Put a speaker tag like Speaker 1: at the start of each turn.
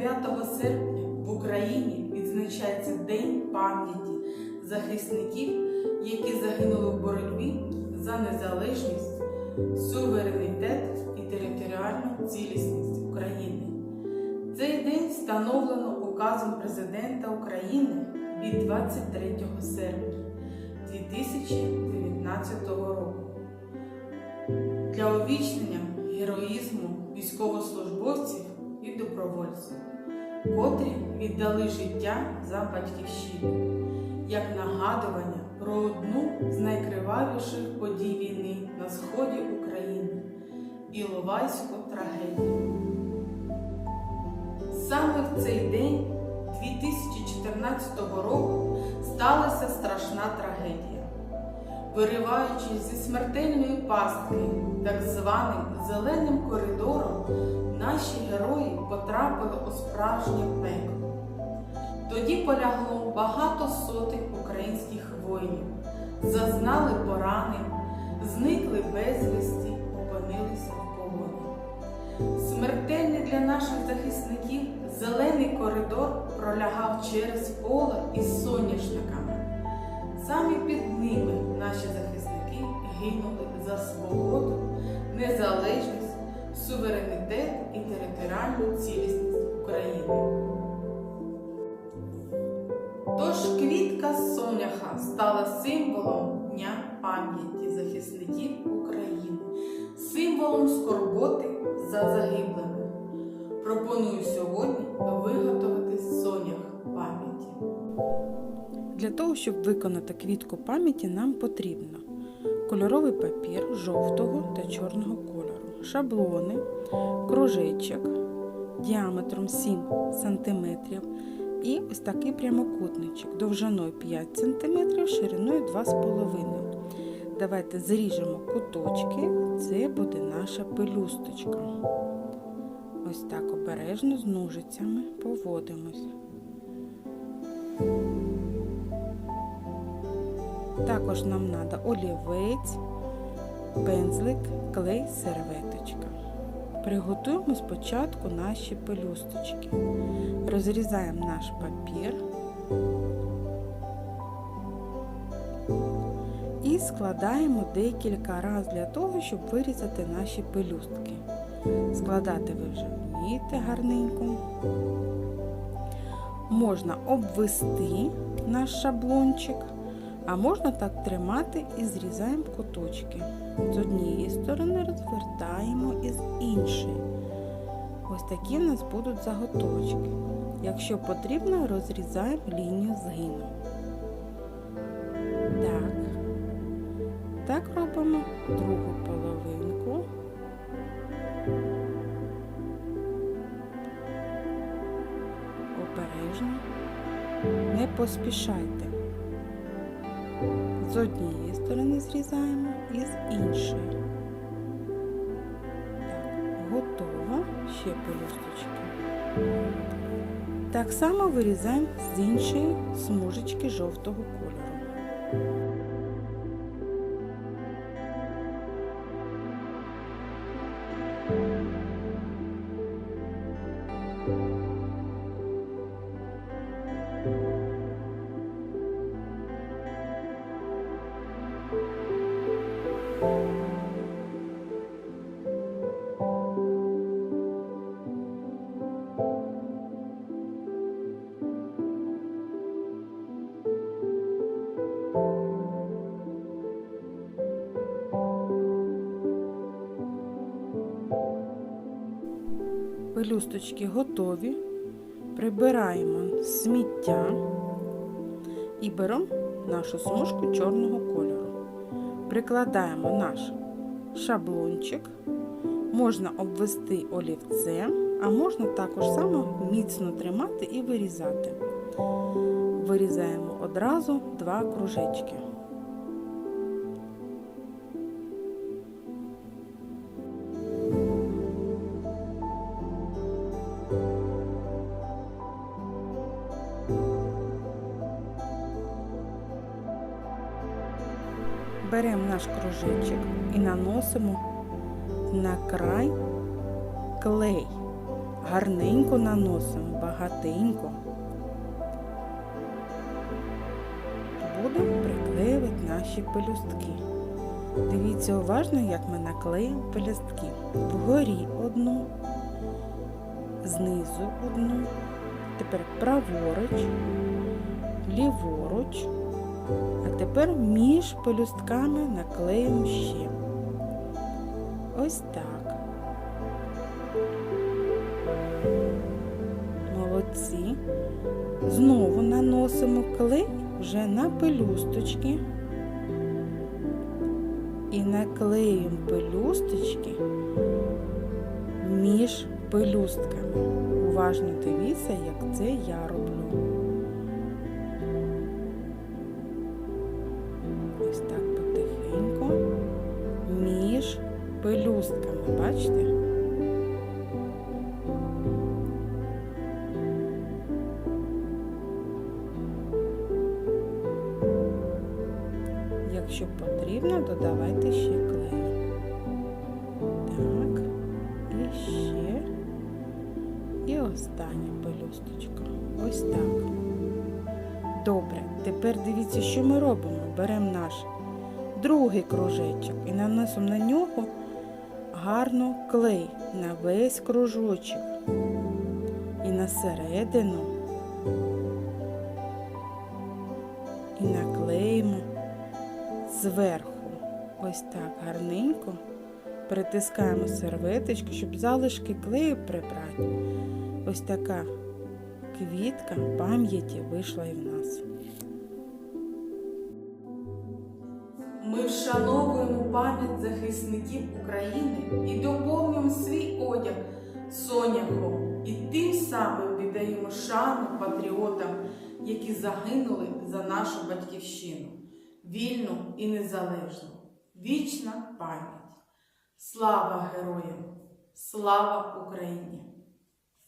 Speaker 1: 29 серпня в Україні відзначається День пам'яті захисників, які загинули в боротьбі за незалежність, суверенітет і територіальну цілісність України. Цей день встановлено указом Президента України від 23 серпня 2019 року для увічнення героїзму військовослужбовців добровольців, котрі віддали життя за батьківщину, як нагадування про одну з найкривавіших подій війни на сході України Іловайську трагедію. Саме в цей день 2014 року сталася страшна трагедія. Вириваючись зі смертельної пастки, так званим зеленим коридором, наші герої потрапили у справжнє пекло. Тоді полягло багато сотень українських воїнів, зазнали поранень, зникли безвісті, опинилися в полоні. Смертельний для наших захисників зелений коридор пролягав через поле із соняшниками. Саме під ними наші захисники гинули за свободу, незалежність, суверенітет і територіальну цілісність України. Тож квітка соняха стала символом Дня пам'яті захисників України, символом скорботи за загиблими. Пропоную сьогодні виготовити сонях пам'яті.
Speaker 2: Для того, щоб виконати квітку пам'яті, нам потрібно кольоровий папір жовтого та чорного кольору, шаблони, кружечок діаметром 7 см і ось такий прямокутничок довжиною 5 см, шириною 2,5 Давайте зріжемо куточки, це буде наша пелюсточка. Ось так обережно з ножицями поводимось. Також нам треба олівець, пензлик, клей, серветочка. Приготуємо спочатку наші пелюсточки. Розрізаємо наш папір і складаємо декілька разів для того, щоб вирізати наші пелюстки. Складати ви вже вмієте гарненько. Можна обвести наш шаблончик. А можна так тримати і зрізаємо куточки. З однієї сторони розвертаємо і з іншої. Ось такі в нас будуть заготовочки. Якщо потрібно, розрізаємо лінію згину. Так. Так робимо другу половинку. Обережно. Не поспішайте. З однієї сторони зрізаємо і з іншої. Готово. Ще пелюсточки. Так само вирізаємо з іншої смужечки жовтого кольору. Пелюсточки готові. Прибираємо сміття і беремо нашу смужку чорного кольору. Прикладаємо наш шаблончик, можна обвести олівцем, а можна також само міцно тримати і вирізати. Вирізаємо одразу два кружечки. Беремо наш кружечок і наносимо на край клей. гарненько наносимо, багатенько. Будемо приклеювати наші пелюстки. Дивіться уважно, як ми наклеїмо пелюстки. Вгорі одну, знизу одну, тепер праворуч, ліворуч, а тепер між пелюстками наклеїмо ще. Ось так. Молодці. Знову наносимо клей вже на пелюсточки. І наклеїмо пелюсточки між пелюстками. Уважно дивіться, як це я роблю. Пелюстками, бачите? Якщо потрібно, додавайте ще клей. Так, і ще. І остання пелюсточка. Ось так. Добре, тепер дивіться, що ми робимо. Беремо наш другий кружечок і наносимо на нього гарно клей на весь кружочок. І на середину. І наклеїмо зверху. Ось так гарненько притискаємо серветочку, щоб залишки клею прибрати. Ось така квітка пам'яті вийшла і в нас.
Speaker 1: Ми вшановуємо пам'ять захисників України і доповнюємо свій одяг соняхом і тим самим віддаємо шану патріотам, які загинули за нашу батьківщину, вільну і незалежну. Вічна пам'ять. Слава героям! Слава Україні!